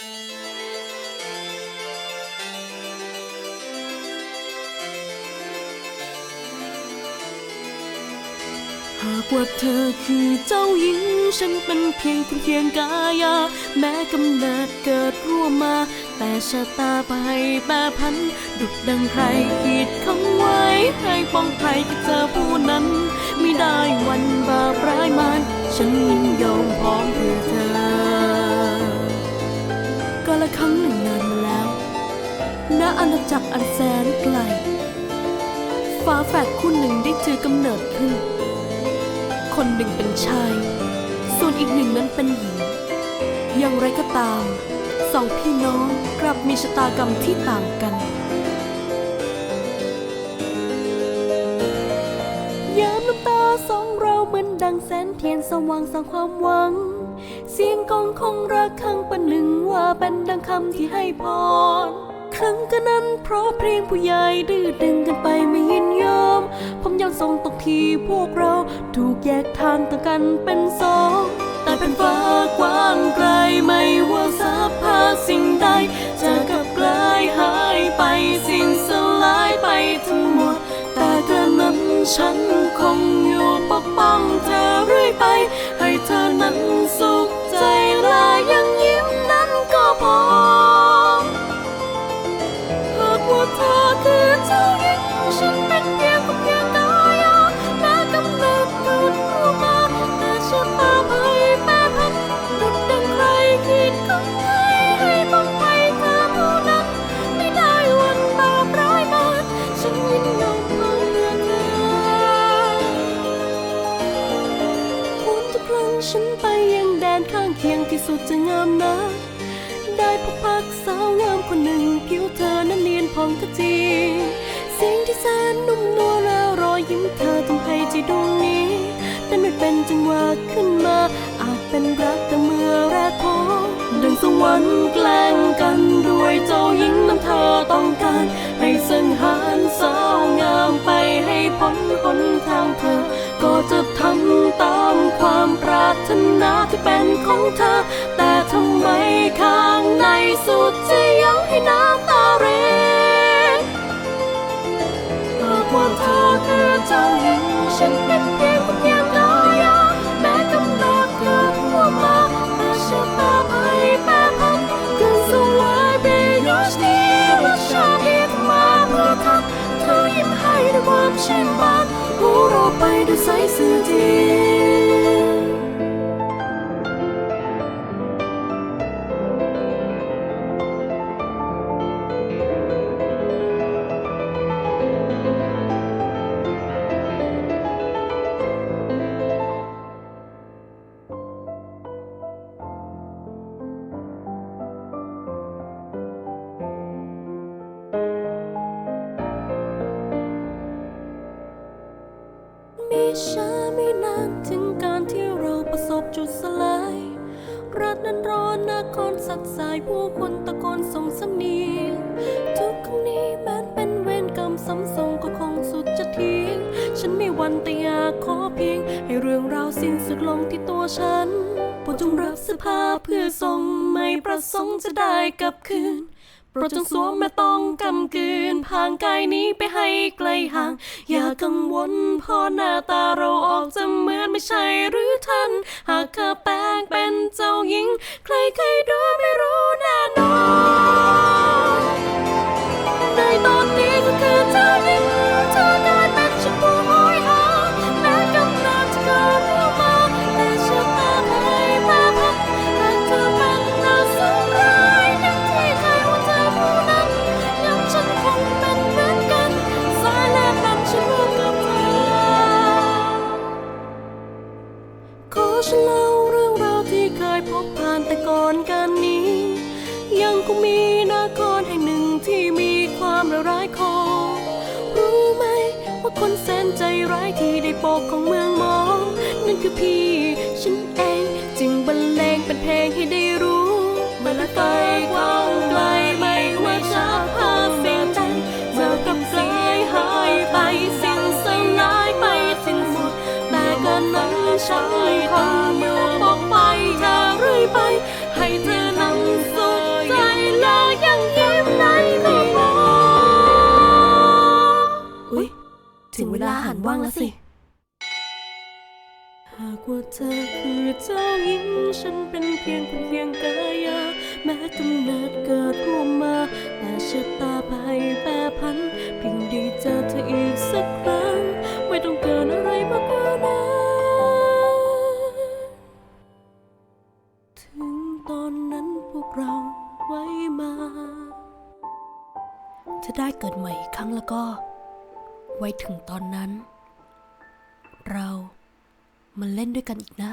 หากว่าเธอคือเจ้าหญิง ฉันเป็นเพียงคนเพียงกายา แม้กำเนิดเกิดร่วมมา แต่ชะตาไปแปรพัน ดุดดังใครขีดคำไว้ให้ป้องภัยกับเธอผู้นั้น ไม่ได้วันบาปร้ายมัน ฉันยินยอมพร้อมเพื่อ อาณาจักรอันแสนไกลฝาแฝดคู่หนึ่งได้ถือกำเนิดขึ้น คนหนึ่งเป็นชาย ส่วนอีกหนึ่งนั้นเป็นหญิง อย่างไรก็ตาม สองพี่น้องกลับมีชะตากรรมที่ต่างกันยามน้ำตาสองเราเหมือนดังแสนเทียนสว่างสร้างความหวัง เสียงกองของรักข้งประหนึ่งว่าเป็นดังคำที่ให้พร ครั้งกันนั้น เพราะเพลงผู้ใหญ่ดื้อดึงกันไปไม่ยินยอม ผมยังทรงตกที่พวกเราถูกแยกทางต่างกันเป็นสองแต่เป็นฟ้ากว้างไกลไม่ว่าสภาพสิ่งใดจะกลับกลายหายไปสิ้นสลายไปทั้งหมด แต่กระนั้นฉันคงอยู่ปกป้องเธอ ฉันไปยังแดนข้างเคียงที่สุดจะงามนะ ได้พบพักสาวงามคนหนึ่งผิวเธอนั้นเนียนผ่องกะจีเสียงที่แสนนุ่มนวลและรอยยิ้มเธอทำให้ใจดวงนี้เต้นไม่เป็นจังหวะขึ้นมา อาจเป็นรักแต่เมื่อแรกพบดังสวรรค์แกล้งกันด้วยเจ้าหญิงน้ำเธอต้องการให้สังหารสาวงามไปให้พ้นหนทางเธอ ก็จะทำ เป็นของเธอ แต่ทำไมข้างในสุดจะยังให้น้ำตาเรหากว่าเธอคือเจ้าหญิงฉันเป็นเพียงคนเพียงกายาแม้กำเนิดเกิดหัวมาแต่ชะตาภัยแปรพันเกินสลายไปยอชนีรักชาติมาเพื่อทำเธอยิ้มให้ด้วยความชื่นบานหัวเราไปด้วยสายสื่อที ช้าไม่นานถึงการที่เราประสบจุดสลาย รัฐนั้นร้อนนครสัตว์สายผู้คนตะโกนส่งสำเนียงทุกคำนี้แม้นเป็นเวรกรรมซ้ำส่งก็คงสุดจะทิ้งฉันไม่วันแต่อยากขอเพียง ให้เรื่องราวสิ้นสุดลงที่ตัวฉันโปรดจงรับสภาพเพื่อส่งไม่ประสงค์จะได้กลับคืน โปรดจงสวมแม่ต้องกำกืนพางกายนี้ไปให้ไกลห่าง อย่ากังวลเพอหน้าตาเราออกจะเหมือนไม่ใช่หรือท่าน หากเธอแปลงเป็นเจ้าหญิง ใครใครดู ใจร้ายที่ได้ปกของเมืองหมอนั่นคือพี่ฉันเอง จึงบรรเลงเป็นเพลงให้ได้รู้เมื่อละไกลกว้างไกลไม่ว่าจะพาสิ่งใดเมื่อกับสายหายไปสิ่งสลายไปสิ้นสุดแต่ก็นั้นใช่ มาสิ หากว่าเธอคือเจ้าหญิง ฉันเป็นเพียงคนเพียงกายา แม้กำเนิดเกิดร่วมมา แต่ชะตาไปแปรพันเพียงได้เจอเธออีกสักครั้ง ไม่ต้องเกินอะไรมากกว่านั้นถึงตอนนั้นพวกเราไว้มา ถ้าได้เกิดใหม่อีกครั้งแล้วก็ ไว้ถึงตอนนั้น เรามาเล่นด้วยกันอีกนะ